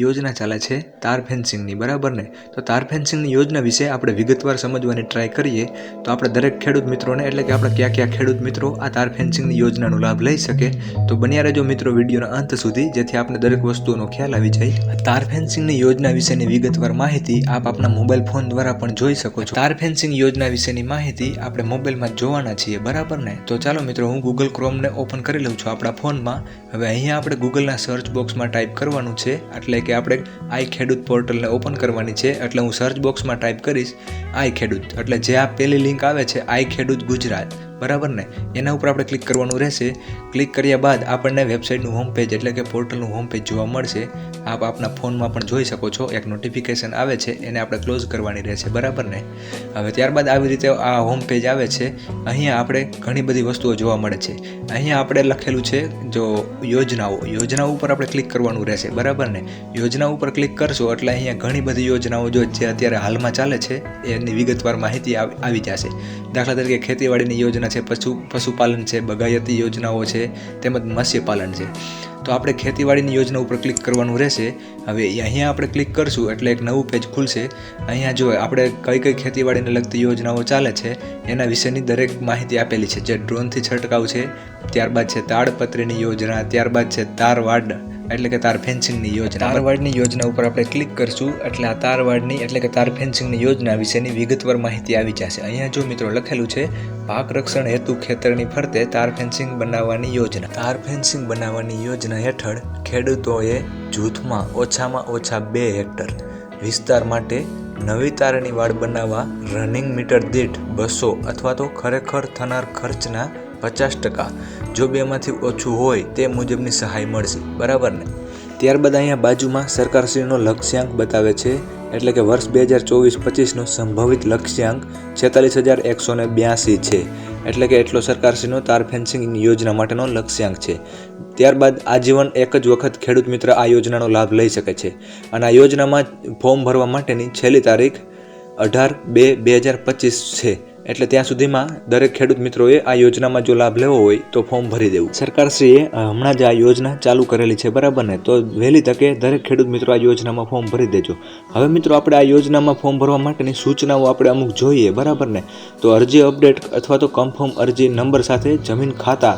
યોજના ચાલે છે તાર ફેન્સિંગની, બરાબર ને? તો તાર ફેન્સિંગની યોજના વિશે આપણે વિગતવાર સમજવાની ટ્રાય કરીએ, તો આપણે દરેક ખેડૂત મિત્રોને, એટલે કે આપણે કયા કયા ખેડૂત મિત્રો આ તાર ફેન્સિંગની યોજનાનો લાભ લઈ શકે, તો બન્યા રહેજો મિત્રો વિડીયોના અંત સુધી, જેથી આપણે દરેક વસ્તુઓનો ખ્યાલ આવી જાય. તાર ફેન્સિંગની યોજના વિશેની વિગતવાર માહિતી આપ આપના મોબાઈલ ફોન દ્વારા પણ જોઈ શકો છો. તાર ફેન્સિંગ યોજના વિશેની માહિતી આપણે મોબાઈલમાં જોવાના છીએ, બરાબર ને? તો ચાલો મિત્રો, હું ગૂગલ ક્રોમને ઓપન કરી લઉં છું આપણા ફોનમાં. હવે અહીંયા આપણે ગૂગલના સર્ચ બોક્સમાં ટાઈપ કરવાનું છે, એટલે કે આપણે આઈ ખેડૂત પોર્ટલને ઓપન કરવાની છે, એટલે હું સર્ચ બોક્સમાં ટાઈપ કરીશ, આઈ ખેડૂત. એટલે જે આ પેલી લિંક આવે છે, આઈ ખેડૂત ગુજરાત. બરાબર ને? એના ઉપર આપણે ક્લિક કરવાનું રહેશે. ક્લિક કર્યા બાદ આપણને વેબસાઇટનું હોમ પેજ એટલે કે પોર્ટલનું હોમ પેજ જોવા મળશે. આપ આપના ફોનમાં પણ જોઈ શકો છો. એક નોટિફિકેશન આવે છે, એને આપણે ક્લોઝ કરવાની રહેશે. બરાબર ને? હવે ત્યારબાદ આવી રીતે આ હોમ પેજ આવે છે. અહીંયા આપણે ઘણી બધી વસ્તુઓ જોવા મળે છે. અહીંયા આપણે લખેલું છે જો યોજનાઓ. યોજના ઉપર આપણે ક્લિક કરવાનું રહેશે. બરાબર ને? યોજના ઉપર ક્લિક કરશો એટલે અહીંયા ઘણી બધી યોજનાઓ જો જે અત્યારે હાલમાં ચાલે છે, એની વિગતવાર માહિતી આવ- જશે. દાખલા તરીકે ખેતીવાડીની યોજના છે, પશુ, પશુપાલન છે, બગાયતી યોજનાઓ છે, તેમજ મત્સ્યપાલન છે. તો આપણે ખેતીવાડીની યોજના ઉપર ક્લિક કરવાનું રહેશે. હવે અહીંયા આપણે ક્લિક કરશું, એટલે એક નવું પેજ ખુલશે. અહીંયા જો આપણે કઈ કઈ ખેતીવાડીને લગતી યોજનાઓ ચાલે છે, એના વિશેની દરેક માહિતી આપેલી છે. જે ડ્રોનથી છંટકાવ છે, ત્યારબાદ છે તાડપત્રીની યોજના, ત્યારબાદ છે તારવાડ એટલે કે તાર ફેન્સિંગની યોજના. તારવાડની યોજના ઉપર આપણે ક્લિક કરશું એટલે આ તારવાડની એટલે કે તાર ફેન્સિંગની યોજના વિશેની વિગતવાર માહિતી આવી જશે. અહીંયા જો મિત્રો લખેલું છે પાક રક્ષણ હેતુ ખેતરની ફરતે તાર ફેન્સિંગ બનાવવાની યોજના. તાર ફેન્સિંગ બનાવવાની યોજના હેઠળ ખેડૂતોએ જૂથમાં ઓછામાં ઓછા બે હેક્ટર વિસ્તાર માટે નવી તારની વાડ બનાવવા રનિંગ મીટર દીઠ બસો અથવા તો ખરેખર થનાર ખર્ચના પચાસ ટકા. જો બેમાંથી ઓછું હોય તે મુજબની સહાય મળશે. બરાબર ને? ત્યારબાદ અહીંયા બાજુમાં સરકારશ્રીનો લક્ષ્યાંક બતાવે છે. એટલે કે વર્ષ બે હજાર ચોવીસ પચીસનો સંભવિત લક્ષ્યાંક છેતાલીસ હજાર એકસો ને બ્યાસી છે. એટલે કે એટલો સરકારશ્રીનો તાર ફેન્સિંગ યોજના માટેનો લક્ષ્યાંક છે. ત્યારબાદ આજીવન એક જ વખત ખેડૂત મિત્ર આ યોજનાનો લાભ લઈ શકે છે. અને આ યોજનામાં ફોર્મ ભરવા માટેની છેલ્લી તારીખ અઢાર બે બે હજાર પચીસ છે. એટલે ત્યાં સુધીમાં દરેક ખેડૂત મિત્રોએ આ યોજનામાં જો લાભ લેવો હોય તો ફોર્મ ભરી દેવું. સરકારશ્રીએ હમણાં જ આ યોજના ચાલુ કરેલી છે, બરાબર ને? તો વહેલી તકે દરેક ખેડૂત મિત્રો આ યોજનામાં ફોર્મ ભરી દેજો. હવે મિત્રો, આપણે આ યોજનામાં ફોર્મ ભરવા માટેની સૂચનાઓ આપણે અમુક જોઈએ, બરાબર ને? તો અરજી અપડેટ અથવા તો કન્ફર્મ અરજી નંબર સાથે જમીન ખાતા,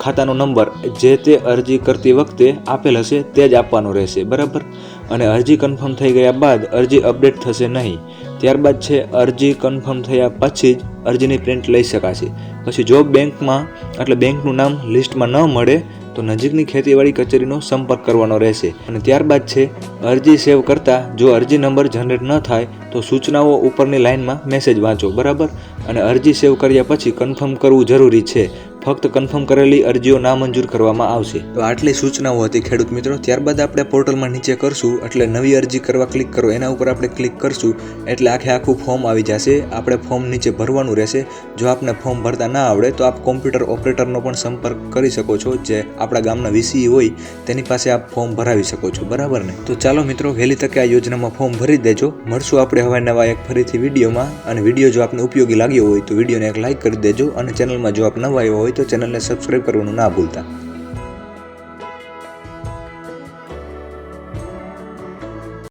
ખાતાનો નંબર, જે તે અરજી કરતી વખતે આપેલ હશે તે જ આપવાનો રહેશે, બરાબર? અને અરજી કન્ફર્મ થઈ ગયા બાદ અરજી અપડેટ થશે નહીં. ત્યારબાદ છે, અરજી કન્ફર્મ થયા પછી જ અરજીની પ્રિન્ટ લઈ શકાશે. પછી જો બેંકમાં, એટલે બેંકનું નામ લિસ્ટમાં ન મળે, તો નજીકની ખેતીવાડી કચેરીનો સંપર્ક કરવાનો રહેશે. અને ત્યારબાદ છે, અરજી સેવ કરતાં જો અરજી નંબર જનરેટ ન થાય, તો સૂચનાઓ ઉપરની લાઇનમાં મેસેજ વાંચો, બરાબર? અને અરજી સેવ કર્યા પછી કન્ફર્મ કરવું જરૂરી છે. ફક્ત કન્ફર્મ કરેલી અરજીઓ નામંજૂર કરવામાં આવશે. તો આટલી સૂચનાઓ હતી ખેડૂત મિત્રો. ત્યારબાદ આપણે પોર્ટલમાં નીચે કરશું, એટલે નવી અરજી કરવા ક્લિક કરો. એના ઉપર આપણે ક્લિક કરશું, એટલે આખે આખું ફોર્મ આવી જશે. આપણે ફોર્મ નીચે ભરવાનું રહેશે. જો આપને ફોર્મ ભરતા ના આવડે, તો આપ કોમ્પ્યુટર ઓપરેટરનો પણ સંપર્ક કરી શકો છો, જે આપણા ગામના વીસી હોય, તેની પાસે આપ ફોર્મ ભરાવી શકો છો. બરાબર ને? તો ચાલો મિત્રો, વહેલી તકે આ યોજનામાં ફોર્મ ભરી દેજો. મળશું આપણે હવે નવા એક ફરીથી વિડીયોમાં. અને વીડિયો જો આપને ઉપયોગી લાગ્યો હોય, તો વિડીયોને એક લાઇક કરી દેજો. અને ચેનલમાં જો આપ નવા આવ્યો હોય, તો ચેનલને સબસ્ક્રાઈબ કરવાનું ના ભૂલતા.